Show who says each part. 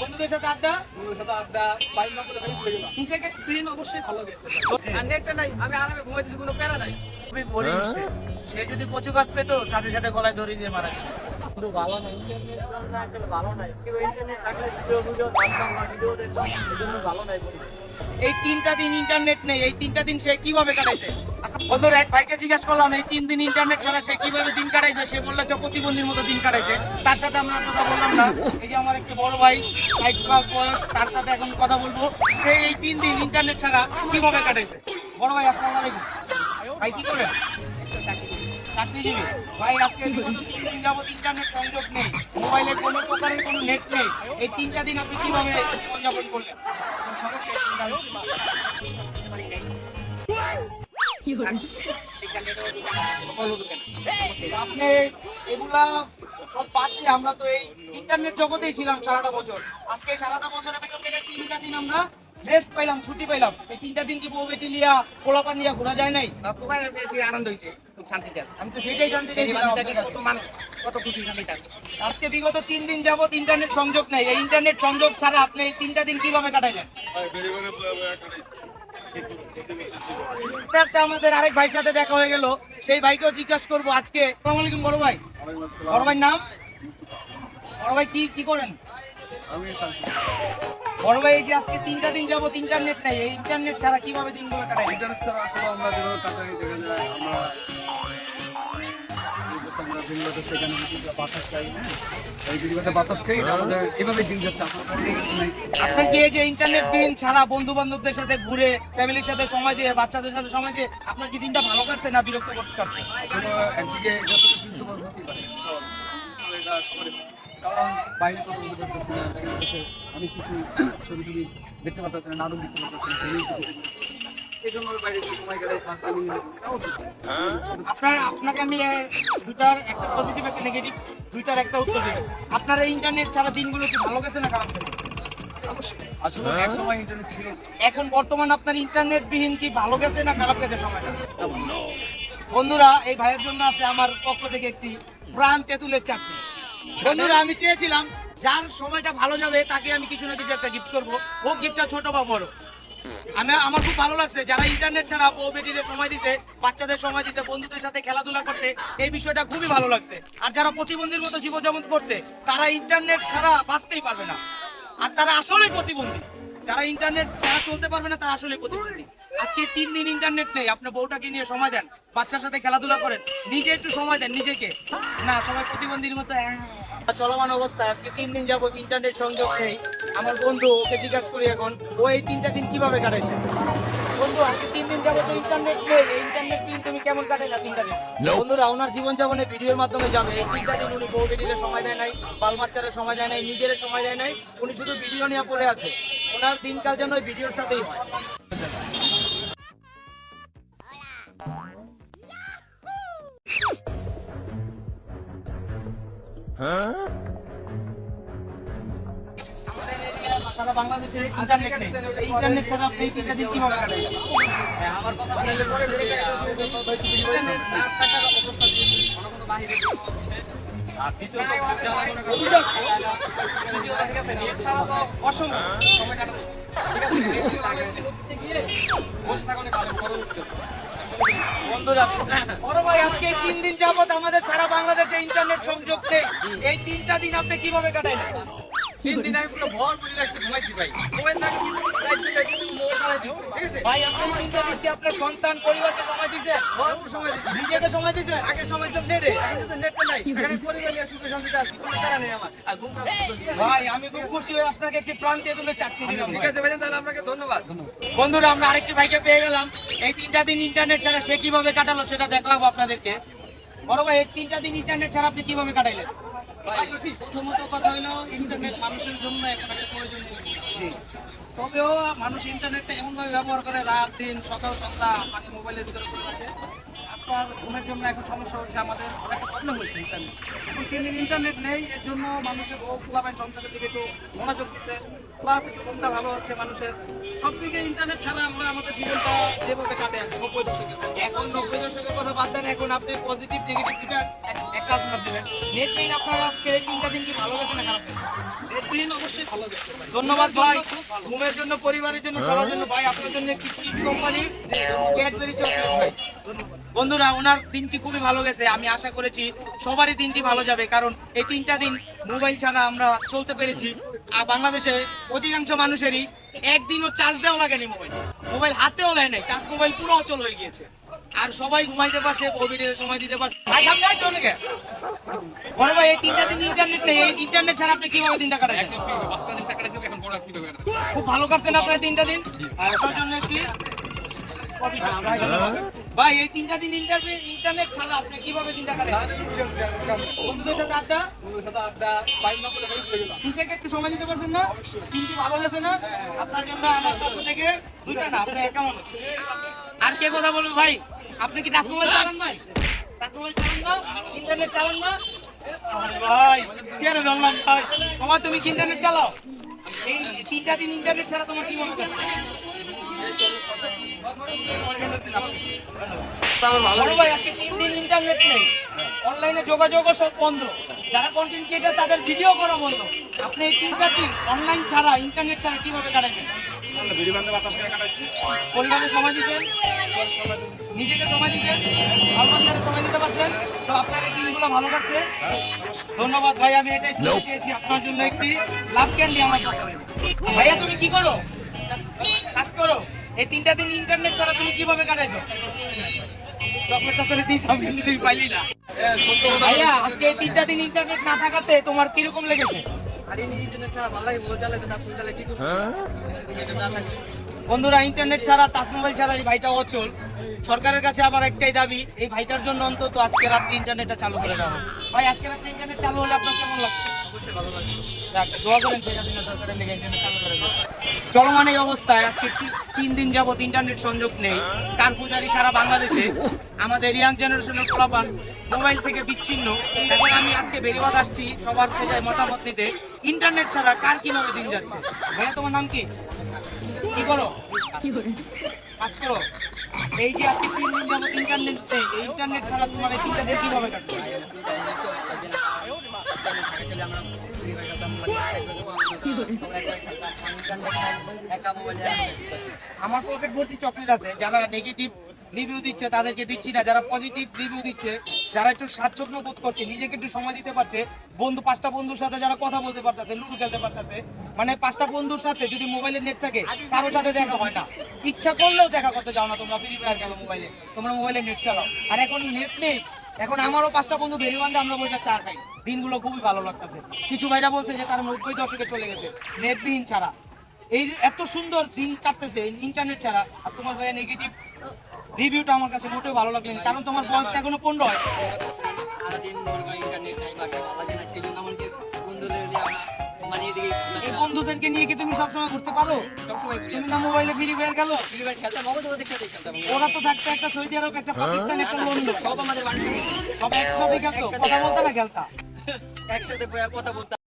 Speaker 1: বন্ধুদের সাথে আড্ডা
Speaker 2: বন্ধুদের সাথে আড্ডা বাইক না করে
Speaker 1: নিজেকে দিন অবশ্যই ভালো গেছে আর নাই আমি আরামে ঘুমাইতেছি কোনো প্যারা নাই খুবই বোরিং সে যদি কচু গাছ পেতো সাথে সাথে গলায় ধরে দিয়ে মারা। কিন্তু ভালো নাই ভালো নাই ভিডিও ভিডিও ভালো নাই। এই তিনটা দিন ইন্টারনেট নেই, এই তিনটা দিন সে কীভাবে কাটাইছে? বন্ধুর, এক ভাইকে জিজ্ঞেস করলাম, এই তিন দিন ইন্টারনেট ছাড়া সে কীভাবে দিন কাটাইছে? সে বলল যে প্রতিবন্ধীর মতো দিন কাটাইছে। তার সাথে আমরা কথা বললাম না। এই যে আমার একটা বড় ভাই, ষাট প্লাস বয়স, তার সাথে এখন কথা বলব। সে এই তিন দিন ইন্টারনেট ছাড়া কীভাবে কাটাইছে? বড় ভাই, আসসালামু আলাইকুম। ভাই, কি করে চাকরিজীবী। ভাই, আজকে তিন দিন যাবত ইন্টারনেট সংযোগ নেই। মোবাইলে কোনো প্রকারের নেট নেই এই তিনটা দিন আপনি কীভাবে জীবনযাপন করলেন? সমস্যা এই তিনটা দিন? আপনি এগুলা সব পাচ্ছি আমরা তো এই ইন্টারনেট জগতেই ছিলাম সারাটা বছর। আজকে সারাটা বছর তিনটা দিন আমরা রেস্ট পাইলাম ছুটি পাইলাম। এই তিনটা দিন কি বউ বেটি লিয়া পোলাপা নিয়ে ঘোরা যায় নাই?
Speaker 3: তোমার আনন্দ হয়েছে খুব শান্তিতে
Speaker 1: আমি তো সেটাই জানতে আপনার
Speaker 3: কত মানুষ কত খুশি শান্তিতে
Speaker 1: আজকে বিগত তিন দিন যাবত ইন্টারনেট সংযোগ নেই। এই ইন্টারনেট সংযোগ ছাড়া আপনি এই তিনটা দিন কীভাবে কাটাইলেন? আমাদের আরেক ভাইয়ের সাথে দেখা হয়ে গেল। সেই ভাইকেও জিজ্ঞাসা করব আজকে। আসসালামু আলাইকুম বড় ভাই। বড় ভাইয়ের নাম? বড় ভাই কি কি করেন?
Speaker 2: আমি
Speaker 1: বড় ভাই এই যে আজকে তিনটা দিন যাবত ইন্টারনেট নেই। এই ইন্টারনেট ছাড়া কীভাবে দিনগুলো কাটাই?
Speaker 2: ইন্টারনেট ছাড়া আসলে আমরা যেভাবে কাটাই দেখা যায় আমরা আমরা দিনগুলোতে সেখানে বাতাস চাই হ্যাঁ? এই দিনগুলোতে বাতাস খাই আমাদের এভাবে দিন যাচ্ছে আপনার কোনো কিছু নাই।
Speaker 1: আপনার কি এই যে ইন্টারনেট দিন ছাড়া বন্ধু বান্ধবদের সাথে ঘুরে ফ্যামিলির সাথে সময় দিয়ে বাচ্চাদের সাথে সময় দিয়ে আপনার কি দিনটা ভালো কাটছে না বিরক্ত করতে
Speaker 2: আসলে একদিকে পারে এটা সবারই। কারণ বাইরে তো বলতে পারতেছি না দেখা যাচ্ছে আমি কিছু ছবি টবি দেখতে পারতেছি না নাটক দেখতে পারতেছি না সেগুলোই কিছু দেখতে পারতেছি না। এই জন্য বাইরে সময় কাটাই ফাঁকা নিয়ে নেব এটাও ঠিক।
Speaker 1: আপনার আপনাকে আমি দুটার একটা পজিটিভ একটা নেগেটিভ দুইটার একটা উত্তর দেবেন আপনার এই ইন্টারনেট ছাড়া দিনগুলো কি ভালো গেছে না খারাপ গেছে?
Speaker 2: আসলে এক সময় ইন্টারনেট ছিল।
Speaker 1: এখন বর্তমান আপনার ইন্টারনেট বিহীন কি ভালো গেছে না খারাপ গেছে সময়টা? বন্ধুরা এই ভাইয়ের জন্য আছে আমার পক্ষ থেকে একটি প্রাণ তেঁতুলের চাকরি। বন্ধুরা, আমি চেয়েছিলাম, যার সময়টা ভালো যাবে, তাকে আমি কিছু না কিছু একটা গিফট করব। ও গিফটটা ছোট বা বড়। আমি, আমার খুব ভালো লাগছে। যারা ইন্টারনেট ছাড়া বউ বেটিদের সময় দিতে বাচ্চাদের সময় দিতে বন্ধুদের সাথে খেলাধুলা করছে, এই বিষয়টা খুবই ভালো লাগছে। আর যারা প্রতিবন্ধীর মতো জীবনযাপন করছে, তারা ইন্টারনেট ছাড়া বাঁচতেই পারবে না। আর তারা আসলেই প্রতিবন্ধী। যারা ইন্টারনেট ছাড়া চলতে পারবে না, তারা আসলে প্রতিবন্ধী। আজকে তিন দিন ইন্টারনেট নেই আপনার বউটাকে নিয়ে সময় দেন বাচ্চার সাথে খেলাধুলা করেন নিজে একটু সময় দেন নিজেকে। না সবাই প্রতিবন্ধীর মতো আহ। চলমান অবস্থায় আজকে তিন দিন যাবত ইন্টারনেট সংযোগ নেই। আমার বন্ধু ওকে জিজ্ঞাসা করি এখন ও এই তিনটা দিন কীভাবে কাটাইছে? বন্ধু আজকে তিন দিন যাবত ইন্টারনেট নেই এই ইন্টারনেট দিন তুমি কেমন কাটাইলা তিনটা দিন? বন্ধুরা ওনার জীবন যাপনে ভিডিওর মাধ্যমে যাবে এই তিনটা দিন উনি বউ বেটির সময় দেয় নাই বাল বাচ্চারা সময় দেয় নাই নিজের সময় দেয় নাই উনি শুধু ভিডিও নিয়ে পড়ে আছে। ওনার দিনকাল যেন ওই ভিডিওর সাথেই হয়।
Speaker 3: অসম্ভব সময় কাটানো ঠিক আছে
Speaker 1: তিন দিন যাবত আমাদের সারা বাংলাদেশে ইন্টারনেট সংযোগ নেই। এই তিনটা দিন আপনি কীভাবে কাটাইলেন?
Speaker 3: তিন দিন আমি পুরো ভর বুঝে রাখছি ঘুমাইছি ভাই। মোবাইল থাকে রাইট টু রাইট কিন্তু মোবাইল চালাইছি ঠিক আছে?
Speaker 1: ভাই আপনি এই তিনটা আপনার সন্তান পরিবারকে সময় দিছে
Speaker 3: ভরপুর সময় দিচ্ছি।
Speaker 1: নিজেকে সময় দিছে
Speaker 3: আগের সময় তো নেটে এখন তো নেট নাই। এখানে পরিবার নিয়ে সুখে শান্তিতে আছি কোনো তারা নেই আমার। আর ঘুম
Speaker 1: ভাই আমি খুব খুশি হয়ে আপনাকে একটি প্রাণ দিয়ে তুলে চাকরি দিলাম।
Speaker 3: ঠিক আছে তাহলে আপনাকে ধন্যবাদ।
Speaker 1: বন্ধুরা আমরা আরেকটি ভাইকে পেয়ে গেলাম। এই তিনটা দিন ইন্টারনেট ছাড়া সে কীভাবে কাটালো সেটা দেখাবো আপনাদেরকে। বড় ভাই এই তিনটা দিন ইন্টারনেট ছাড়া আপনি কীভাবে কাটাইলেন?
Speaker 3: প্রথমত কথা হলো ইন্টারনেট মানুষের জন্য এখন একটা প্রয়োজনীয় জিনিস। তবেও মানুষ ইন্টারনেটটা এমনভাবে ব্যবহার করে রাত দিন সকাল সন্ধ্যা মানে মোবাইলের ভিতরে করে রাখে আপনার ঘুমের জন্য এখন সমস্যা হচ্ছে আমাদের অনেকটা প্রবলেম হচ্ছে ইন্টারনেট এখন দিন ইন্টারনেট নেই এর জন্য মানুষের বহু খোলাপায় সংসারের দিকে একটু মনোযোগ দিচ্ছে। প্লাস একটু ঘুমটা ভালো হচ্ছে মানুষের। সব দিকে ইন্টারনেট ছাড়া আমরা আমাদের জীবনটা যেভাবে কাটে নব্বই দশকে
Speaker 1: এখন নব্বই দশকের কথা বাদ দেন এখন আপনি পজিটিভ নেগেটিভ দুটা কাজ না দেবেন। নেটবিহীন আপনার আজকে এই তিনটা দিন কি ভালো গেছে না খারাপ গেছে। ধন্যবাদ ভাই। ঘুমের জন্য পরিবারের জন্য সবার জন্য। ভাই আপনার জন্য একটি কোম্পানি ক্যাডবেরি চকলেট ভাই। বন্ধুরা ওনার দিনটি খুবই ভালো গেছে আমি আশা করেছি সবারই দিনটি ভালো যাবে কারণ এই তিনটা দিন মোবাইল ছাড়া আমরা চলতে পেরেছি। আর বাংলাদেশে অধিকাংশ মানুষেরই একদিনও চার্জ দেওয়া লাগেনি মোবাইল। মোবাইল হাতেও নেয় নাই চার্জ মোবাইল পুরো অচল হয়ে গিয়েছে। আর সবাই ঘুমাইতে পারছে কোভিডে সময় দিতে পারছে। ভাই সামনে আসছো অনেকে। বড় ভাই এই তিনটা দিন ইন্টারনেট নেই। এই ইন্টারনেট ছাড়া আপনি কীভাবে দিনটা খুব ভালো কাটছেন আপনার তিনটা দিন। আর জন্য চা। ভাই এই তিনটা দিন ইন্টারনেট ইন্টারনেট ছাড়া আপনি কীভাবে দিনটা কাটাচ্ছেন বন্ধুদের সাথে আড্ডা? নিজেকে একটু সময় দিতে পারছেন না? তিনটি ভালো না? আপনার জন্য আমার থেকে দুইটা না আপনি একা মানুষ। আর কে কথা বলব ভাই? আপনি কি টাচ মোবাইল চালান ভাই চালান না ইন্টারনেট চালান না? আরে ভাই কেন ধরলাম ভাই? বাবা তুমি কি ইন্টারনেট চালাও? এই তিনটা দিন ইন্টারনেট ছাড়া তোমার কি মনে হয়? ভাই আজকে তিন দিন ইন্টারনেট নেই। অনলাইনে যোগাযোগও সব বন্ধ। যারা কন্টেন্ট ক্রিয়েটার তাদের ভিডিও করা বন্ধ। আপনি এই তিনটা দিন অনলাইন ছাড়া ইন্টারনেট ছাড়া কীভাবে কাটাবেন? পরিবারের সময় দিচ্ছেন? নিজেকে সময় দিচ্ছেন? ভালোবাসার সময় দিতে পারছেন? তো আপনার এই দিনগুলো ভালো কাটছে। ধন্যবাদ ভাই আমি শুনতে আপনার জন্য একটি লাভ ক্যান্ডি আমার ভাইয়া তুমি কি করো? কাজ করো। এই তিনটা দিন ইন্টারনেট ছাড়া তুমি কীভাবে কাটাইছো? চকলেটটা করে দিতাম কিন্তু তুমি পাইলি না। ভাইয়া আজকে এই তিনটা দিন ইন্টারনেট না থাকাতে তোমার কীরকম লেগেছে?
Speaker 3: আর এই ইন্টারনেট ছাড়া ভালো লাগে মোবাইল চালাতে না কি করব? এটা না থাকলে।
Speaker 1: বন্ধুরা ইন্টারনেট ছাড়া টাচ মোবাইল ছাড়া এই ভাইটা অচল। সরকারের কাছে আবার একটাই দাবি এই ভাইটার জন্য অন্তত আজকে রাত্রে ইন্টারনেটটা চালু করে দেওয়া ভাই আজকে রাত্রে ইন্টারনেট চালু হলে আপনার কেমন লাগছে
Speaker 3: অবশ্যই ভালো লাগে
Speaker 1: যাক, দোয়া করেন সেটা যেন সরকারের লেগে ইন্টারনেট চালু করে দেয়। চলমান এই অবস্থায় আজকে তিন দিন যাবত ইন্টারনেট সংযোগ নেই। কার পূজারি সারা বাংলাদেশে আমাদের ইয়াং জেনারেশনের ফলাফল মোবাইল থেকে বিচ্ছিন্ন। এখন আমি আজকে বেরিবাদ আসছি সবার থেকে মতামত নিতে। ইন্টারনেট ছাড়া কার কীভাবে দিন যাচ্ছে? ভাইয়া তোমার নাম কি? কি করো? কাজ করো। এই যে আজকে তিন দিন যাবত ইন্টারনেট নেই এই ইন্টারনেট ছাড়া তোমার এই তিনটা দিন কীভাবে কাটবে? আমার পকেট ভর্তি চকলেট আছে যারা নেগেটিভ রিভিউ দিচ্ছে, তাদেরকে দিচ্ছি না। যারা পজিটিভ রিভিউ দিচ্ছে, যারা একটু স্বাচ্ছন্দ্য বোধ করছে, নিজেকে একটু সময় দিতে পারছে, বন্ধু, পাঁচটা বন্ধুর সাথে যারা কথা বলতে পারতেছে, লুডো খেলতে পারতেছে মানে পাঁচটা বন্ধুর সাথে যদি মোবাইলের নেট থাকে, কারোর সাথে দেখা হয় না। ইচ্ছা করলেও দেখা করতে যাও না তোমরা ফ্রি ফায়ার খেলো মোবাইলে তোমরা মোবাইলে নেট চালাও। আর এখন নেট নেই। এখন আমারও পাঁচটা বন্ধু বেরিবান্ধে আমরা বসে চা খাই। দিনগুলো খুবই ভালো লাগতেছে। কিছু ভাইরা বলছে যে তার নব্বই দশকে চলে গেছে। নেটবিহীন ছাড়া। এই এত সুন্দর দিন কাটতেছে ইন্টারনেট ছাড়া। আর তোমার ভাইয়া নেগেটিভ রিভিউটা আমার কাছে মোটেও ভালো লাগল না কারণ তোমার বয়সটা এখনও পনেরো। হয়
Speaker 3: মনে করি ইন্টারনেট নাই বাসা ভালো না সেই জন্য আমাকে বন্ধুদের হলে আমরা মানে
Speaker 1: এই বন্ধুদেরকে নিয়ে কি তুমি সবসময় ঘুরতে পারো? তুমি না মোবাইলে ফ্রি ফায়ার খেলো ওরা তো থাকতো একটা সৌদি আরব একটা পাকিস্তান একটা লন্ডন
Speaker 3: সব আমাদের বাড়ির
Speaker 1: সব একসাথে খেলতো কথা বলতে না খেলতা?
Speaker 3: একসাথে কথা বলতাম।